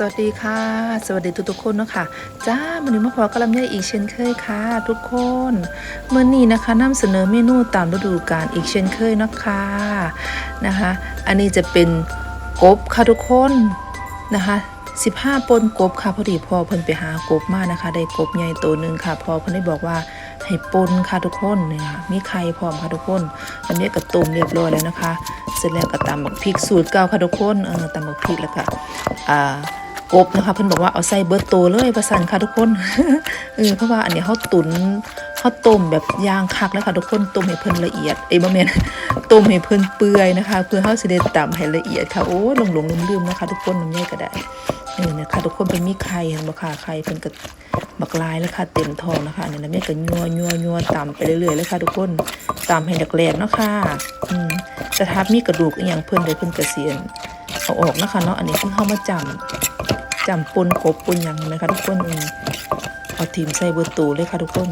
สวัสดีค่ะ สวัสดีทุกทุกๆคนเนาะค่ะจ้ามันนี้มาพอกระลำไยอีกเช่นเคยค่ะ ทุกคนเมื่อนี้นะคะนำเสนอเมนูตามฤดูกาลอีกเช่นเคยนะคะนะคะ อันนี้จะเป็นกบค่ะทุกคนนะคะ15ปนกบค่ะพอดีพอเพิ่นไปหากบมานะคะ ได้กบใหญ่ตัวหนึ่งค่ะพอเพิ่นได้บอกว่าให้ปนค่ะทุกคนเนี่ยค่ะมีไข่พร้อมค่ะทุกคนอันนี้ก็ต้มเรียบร้อยแล้วนะคะ เสร็จแล้วก็ตำบักพริกสูตรเก่าค่ะทุกคนเออตำบักพริกแล้วก็อ่า กบนะคะเพิ่นบอกว่าเอาใส่เบิร์ตโตเลยประสันค่ะทุกคนเออเพราะว่าอันนี้เขาตุนเขาต้มแบบย่างคักแล้วค่ะทุกคนต้มให้เพิ่นละเอียดเอ้ยบ่แม่นต้มให้เพิ่นเปื่อยนะคะ เพื่อเขาสิได้ตำให้ละเอียดค่ะโอ้ยหลงๆลืมนะคะ ทุกคนน้ำใยก็ได้เออนะคะทุกคนเป็นมีไข่เห็นบ่ค่ะไข่เพิ่นก็บักลายแล้วค่ะเต็มทองนะคะอันนี้น้ำใยก็ยัวยัวยัวตำไปเรื่อยๆเลยค่ะทุกคนตำให้แหลกๆเนาะค่ะอืมแต่ถ้ามีกระดูกอีหยังเพิ่นเลยเพิ่นก็เสียนเอาออกนะคะเนาะอันนี้เพิ่งเข้ามาจำ จำปนกบปนยังนะคะทุกคนเออเอาทีมใส่เบอร์ตูเลยค่ะทุกคน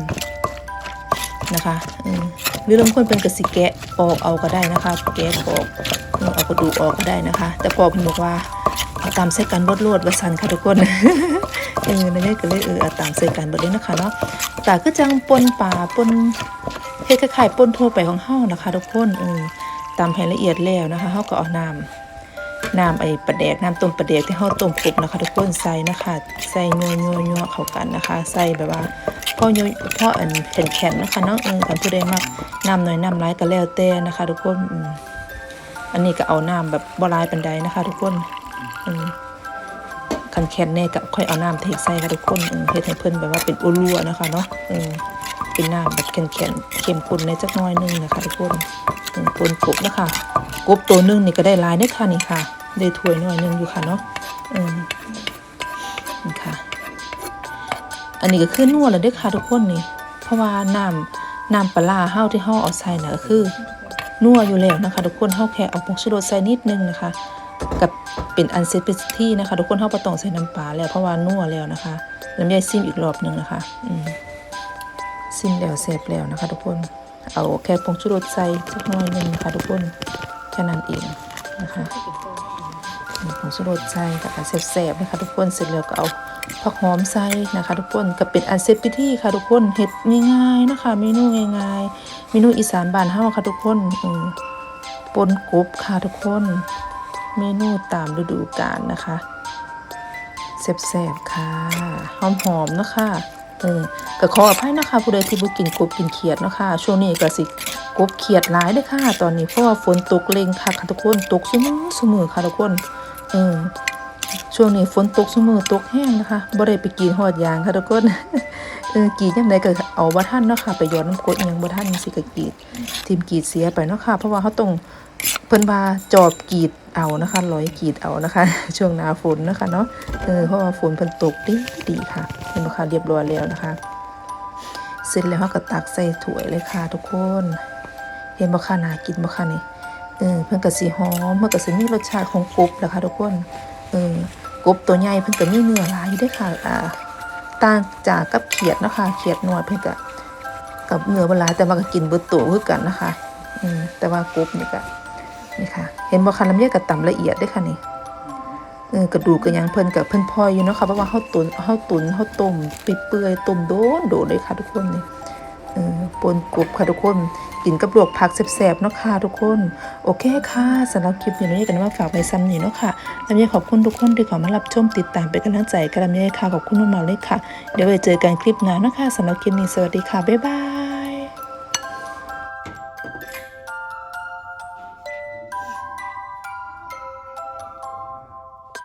นะคะเออหรือบางคนเป็นกระสิแกะออกเอาก็ได้นะคะ แกะออกเอากระดูกออกก็ได้นะคะ แต่พอเพิ่นบอกว่าเอาตามใส่กันรดรวดๆว่าสันค่ะทุกคนเออนั่นก็เลยเออเอาตามใส่กันบดเลยนะคะเนาะแต่ก็จังปนป่าปนเฮ็ดคล้ายๆปนทั่วไปของเฮานะคะ ทุกคนเออตามให้ละเอียดแล้วนะคะเฮาก็เอาน้ำ น้ำไอ้ปลาแดกน้ำต้มปลาแดกที่เขาต้มกบนะคะทุกคนใส่นะคะใส่นัวนัวนัวเข้ากันนะคะ ใส่แบบว่าพ่อยัวพ่ออันแข็งแข็งนะคะเนาะเออกันผู้ใดมักน้ำน้อยน้ำร้ายก็แล้วแต่นะคะ ทุกคนอันนี้ก็เอาน้ำแบบบ่ร้ายปันใดนะคะ ทุกคนคันแข็งแน่ก็ค่อยเอาน้ำเทใส่ค่ะทุกคนอืมเฮ็ดให้เพิ่นแบบว่าเป็นอุลัวนะคะเนาะเป็นน้ำแบบแข็งแข็งเข้มข้นในจักน้อยนึงนะคะ ทุกคนปนกบนะคะกบตัวนึงนี่ก็ได้ลายเด้อค่ะนี่ค่ะ ได้ถ้วยหน่อยหนึงอยู่ค่ะเนาะอืมนี่ค่ะ อันนี้ก็คือนัวแล้วเด้ค่ะทุกคนนี่ เพราะว่าน้ำน้ำปลาร้าเฮาที่เฮาเอาใส่น่ะก็คือนัวอยู่แล้วนะคะ ทุกคนเฮาแค่เอาผงชูรสใส่นิดนึงนะคะ กับเป็นอันเซตเป็นที่นะคะ ทุกคนเฮาบ่ต้องใส่น้ำปลาแล้วเพราะว่านัวแล้วนะคะน้ำยายซิมอีกรอบหนึ่งนะคะอืมซิมแล้วเสร็จแล้วนะคะ ทุกคนเอาแค่ผงชูรสใส่สักน่อยหนึงนะคะ ทุกคนแค่นั้นเองนะคะ ผงชูรสใส่กับแซ่บๆนะคะทุกคนเสร็จแล้วก็เอาผักหอมใส่นะคะ ทุกคนก็เป็นอันเซตพิธีค่ะทุกคนเฮ็ดง่ายๆนะคะ เมนูง่ายๆเมนูอีสานบ้านเฮาค่ะทุกคนอืปนกบค่ะทุกคน เมนูตามฤดูกาลนะคะแซ่บๆค่ะหอมๆนะคะเออก็ขออภัยนะคะผู้ใดที่บ่กินกบกินเขียดนะคะช่วงนี้ก็สิกบเขียดหลายเด้อค่ะ ตอนนี้เพราะว่าฝนตกเล็งค่ะค่ะทุกคนตกซุมือซุมือค่ะทุกคน เออช่วงนี้ฝนตกซุมือตกแห้งนะคะบ่ได้ไปกีดหอดยางค่ะทุกคนเออกีดยังไงก็เอาบ่ทันเนาะค่ะไปหยอดน้ำกรดยังบ่ทันจังซี่ก็กรีดทีมกีดเสียไปเนาะค่ะ เพราะว่าเขาต้องเพิ่นว่าจอบกีดเอานะคะร้อยกีดเอานะคะ ช่วงหน้าฝนนะคะเนาะเออเพราะว่าฝนเพิ่นตกดีดีค่ะเห็นบ่คะเรียบร้อยแล้วนะคะ เสร็จแล้วเราก็ตักใส่ถ้วยเลยค่ะทุกคน เห็นบ่ค่ะน่ากินบ่ค่ะนี่ เออเพิ่นก็สิหอมเพิ่นก็สิมีรสชาติของกบแหละค่ะทุกคนเออกบตัวใหญ่เพิ่นก็มีเนื้อหลายอยู่ด้วยค่ะอ่าต่างจากกับเขียดนะคะเขียดน้อยเพิ่นก็กับเนื้อบลายแต่ว่าก็กินเบิดตัวคือกันนะคะอืมแต่ว่ากบนี่ก็นี่ค่ะ เห็นบ่คะลำไยก็ตำละเอียดด้อค่ะนี่เออกระดูกก็ยังเพิ่นกับเพิ่นพอยอยู่เนาะค่ะเพราะว่าเฮาตุนเฮาตุนเฮาต้มเปื่อยต้มโดนโดนเลยค่ะทุกคนนี่เออปนกบค่ะทุกคน กินกับลวกผักแสบๆเนาะค่ะทุกคน โอเคค่ะสำหรับคลิปนี้กันว่าฝากไปซ้ำนี้เนาะค่ะลำไยขอบคุณทุกคนที่เข้ามารับชมติดตามเป็นกำลังใจกับลำไยค่ะขอบคุณมากๆเลยค่ะ เดี๋ยวไปเจอกันคลิปหน้าเนาะค่ะสำหรับคลิปนี้สวัสดีค่ะบ๊ายบาย